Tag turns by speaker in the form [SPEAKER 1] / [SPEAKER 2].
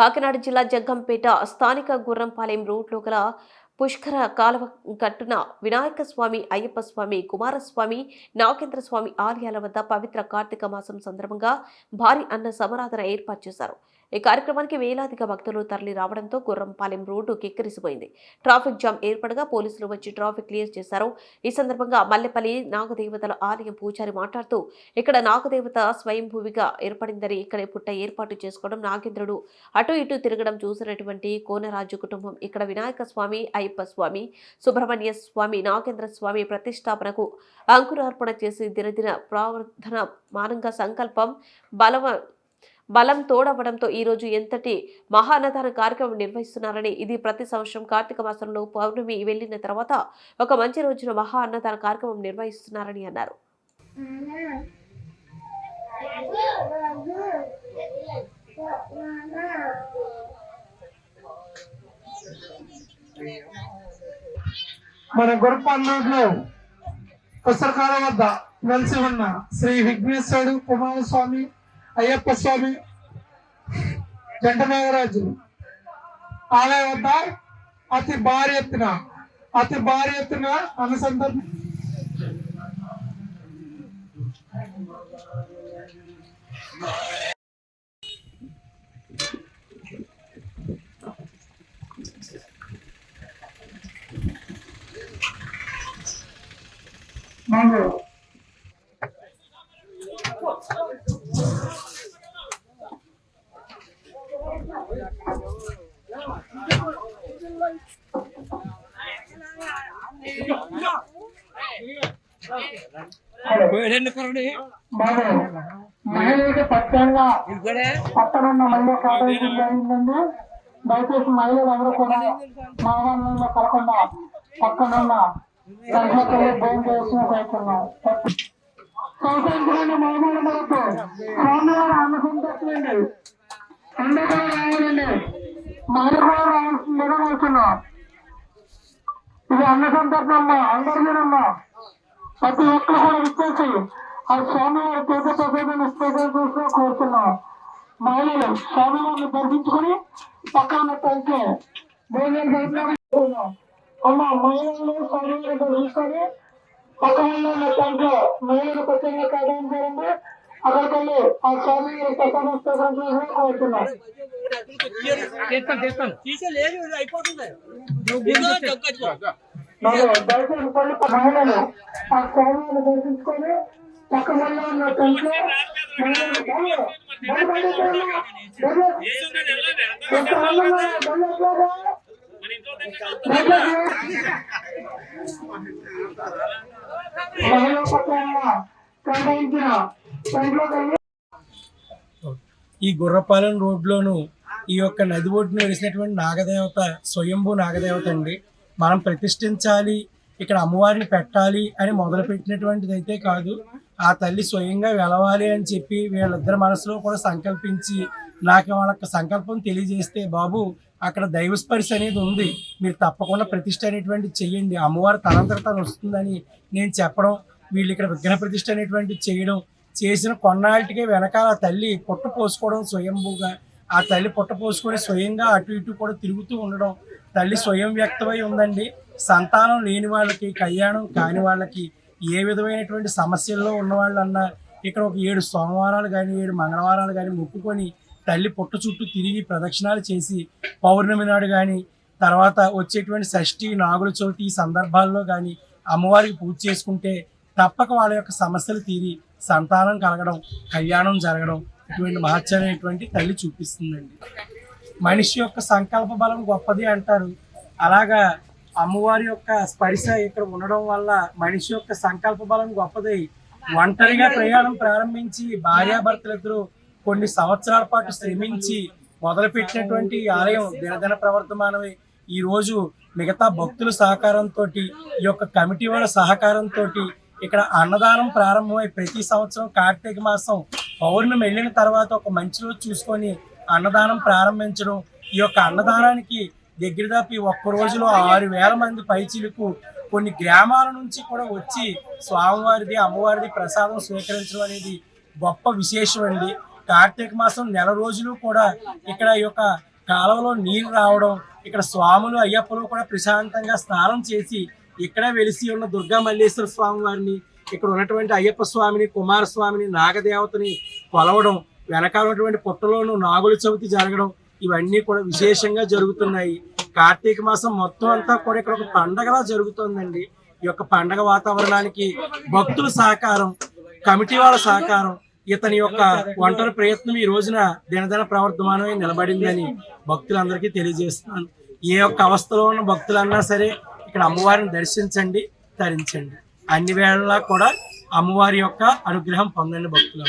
[SPEAKER 1] కాకినాడ జిల్లా జగ్గంపేట స్థానిక గుర్రంపాలెం రోడ్లో గల పుష్కర కాలువ కట్టున వినాయక స్వామి అయ్యప్ప స్వామి కుమారస్వామి నాగేంద్ర స్వామి ఆలయాల వద్ద పవిత్ర కార్తీక మాసం సందర్భంగా భారీ అన్న సమరాధన ఏర్పాటు చేశారు. ఈ కార్యక్రమానికి వేలాదిగా భక్తులు తరలి రావడంతో గుర్రంపాలెం రోడ్డు కిక్కిరిసిపోయింది. ట్రాఫిక్ జామ్ ఏర్పడగా పోలీసులు వచ్చి ట్రాఫిక్ క్లియర్ చేశారు. ఈ సందర్భంగా మల్లెపల్లి నాగదేవతల ఆలయం పూజారి మాట్లాడుతూ ఇక్కడ నాగదేవత స్వయంభూవిగా ఏర్పడిందని ఇక్కడ పుట్ట ఏర్పాటు చేసుకోవడం నాగేంద్రుడు. అటు ఇటు తిరగడం చూసినటువంటి కోనరాజు కుటుంబం ఇక్కడ వినాయక స్వామి అయ్యప్ప స్వామి సుబ్రహ్మణ్య స్వామి నాగేంద్ర స్వామి ప్రతిష్టాపనకు అంకురార్పణ చేసి దినదిన ప్రవర్ధన మానంగా సంకల్పం బలవ బలం తోడవడంతో ఈ రోజు ఎంతటి మహానదాన కార్యక్రమం నిర్వహిస్తున్నారని ఇది ప్రతి సంవత్సరం కార్తీక మాసంలో పౌర్ణమి వెళ్ళిన తర్వాత ఒక మంచి రోజున మహా అన్నదాన కార్యక్రమం నిర్వహిస్తున్నారని అన్నారు.
[SPEAKER 2] మన గురపాల్ పుస్తకాల వద్ద వెలిసి ఉన్న శ్రీ విఘ్నేశ్వరుడు కుమారస్వామి అయ్యప్ప స్వామి జంట నాగరాజు ఆలయ వద్ద అతి భారీ ఎత్తున అతి భారీ ఎత్తున అనుసంధానం. మాకు మహిళలకు మహిళా జరిగిందండి. దయచేసి మహిళలు అందరూ కూడా మహానంలో కలకుండా పక్కన ఉన్న భోజనం చేసిన ప్రయత్నం సహకరించండి మహిళల మనకు అందరూ రావాలండి కూడా రావాల్సిందిగా కోరుతున్నాం ఇది అన్న సందర్భంలో అందరిదేనమ్మా ప్రతి ఒక్కరు కూడా ఇచ్చేసి ఆ స్వామి వారి తీర్థ ప్రసాదం స్వీకరించాల్సిన కోరుతున్నా. మహిళలు స్వామివారిని దర్శించుకుని పక్కన కలిసి భోజనం చేస్తున్నాం అమ్మ మహిళలు స్వామి వారిని దర్శించుకొని పక్కన ఉన్న టెంట్లో మహిళలు ప్రత్యేకంగా కేటాయించారండి అక్కడికి వెళ్ళి ఆ స్వామి వారి ప్రసాదం స్వీకరించాల్సిన కోరుతున్నాం.
[SPEAKER 3] చేస్తాను చేస్తాను తీసేలేదు అయిపోతుంది
[SPEAKER 2] ఉన్న టెంట్లో
[SPEAKER 4] ఈ గుర్రపాలెం రోడ్లోను ఈ యొక్క నది ఒడ్డున వెలిసినటువంటి నాగదేవత స్వయంభూ నాగదేవత అండి. మనం ప్రతిష్ఠించాలి ఇక్కడ అమ్మవారిని పెట్టాలి అని మొదలుపెట్టినటువంటిది అయితే కాదు. ఆ తల్లి స్వయంగా వెలవాలి అని చెప్పి వీళ్ళిద్దరి మనసులో కూడా సంకల్పించి నాకు వాళ్ళ సంకల్పం తెలియజేస్తే బాబు అక్కడ దైవ స్పర్శ అనేది ఉంది. మీరు తప్పకుండా ప్రతిష్ట అనేటువంటిది చెయ్యండి. అమ్మవారు తనంతర తను వస్తుందని నేను చెప్పడం వీళ్ళు ఇక్కడ విఘ్న ప్రతిష్ట అనేటువంటిది చేయడం చేసిన కొన్నాళ్ళకే వెనకాల ఆ తల్లి పొట్టు పోసుకోవడం స్వయంభూగా ఆ తల్లి పుట్ట పోసుకొని స్వయంగా అటు ఇటు కూడా తిరుగుతూ ఉండడం తల్లి స్వయం వ్యక్తమై ఉందండి. సంతానం లేని వాళ్ళకి కళ్యాణం కాని వాళ్ళకి ఏ విధమైనటువంటి సమస్యల్లో ఉన్న వాళ్ళన్నా ఇక్కడ ఒక ఏడు సోమవారాలు కానీ ఏడు మంగళవారాలు కానీ మొక్కుకొని తల్లి పుట్ట చుట్టూ తిరిగి ప్రదక్షిణాలు చేసి పౌర్ణమి నాడు కానీ తర్వాత వచ్చేటువంటి షష్ఠి నాగుల చవితి ఈ సందర్భాల్లో కానీ అమ్మవారికి పూజ చేసుకుంటే తప్పక వాళ్ళ యొక్క సమస్యలు తీరి సంతానం కలగడం కళ్యాణం జరగడం ఇటువంటి మహత్యమైనటువంటి తల్లి చూపిస్తుందండి. మనిషి యొక్క సంకల్ప బలం గొప్పది అంటారు. అలాగా అమ్మవారి యొక్క స్పర్శ ఇక్కడ ఉండడం వల్ల మనిషి యొక్క సంకల్ప బలం గొప్పది. ఒంటరిగా ప్రయాణం ప్రారంభించి భార్యాభర్తలిద్దరూ కొన్ని సంవత్సరాల పాటు శ్రమించి మొదలుపెట్టినటువంటి ఆలయం దినదిన ప్రవర్తమానమై. ఈ రోజు మిగతా భక్తుల సహకారంతో ఈ యొక్క కమిటీ వాళ్ళ సహకారంతో ఇక్కడ అన్నదానం ప్రారంభమై ప్రతి సంవత్సరం కార్తీక మాసం పౌర్ణమి వెళ్ళిన తర్వాత ఒక మంచి రోజు చూసుకొని అన్నదానం ప్రారంభించడం. ఈ యొక్క అన్నదానానికి దగ్గర దాపి ఒక్క రోజులో ఆరు వేల మంది పైచిలకు కొన్ని గ్రామాల నుంచి కూడా వచ్చి స్వామివారిది అమ్మవారిది ప్రసాదం స్వీకరించడం అనేది గొప్ప విశేషం అండి. కార్తీక మాసం నెల రోజులు కూడా ఇక్కడ ఈ యొక్క కాలువలో నీరు రావడం ఇక్కడ స్వాములు అయ్యప్పలు కూడా ప్రశాంతంగా స్నానం చేసి ఇక్కడ వెలిసి ఉన్న దుర్గా మల్లేశ్వర స్వామి వారిని ఇక్కడ ఉన్నటువంటి అయ్యప్ప స్వామిని కుమారస్వామిని నాగదేవతని కొలవడం వెనకాల ఉన్నటువంటి పుట్టలోనూ నాగుల చవితి జరగడం ఇవన్నీ కూడా విశేషంగా జరుగుతున్నాయి. కార్తీక మాసం మొత్తం అంతా కూడా ఇక్కడ ఒక పండగలా జరుగుతుందండి. ఈ యొక్క పండగ వాతావరణానికి భక్తుల సహకారం కమిటీ వాళ్ళ సహకారం ఇతని యొక్క ఒంటరి ప్రయత్నం ఈ రోజున దినదిన ప్రవర్తమానమై నిలబడిందని భక్తులందరికీ తెలియజేస్తున్నాను. ఏ యొక్క అవస్థలో ఉన్న భక్తులన్నా సరే ఇక్కడ అమ్మవారిని దర్శించండి తరించండి. అన్ని వేళలా కూడా అమ్మవారి యొక్క అనుగ్రహం పొందండి భక్తులు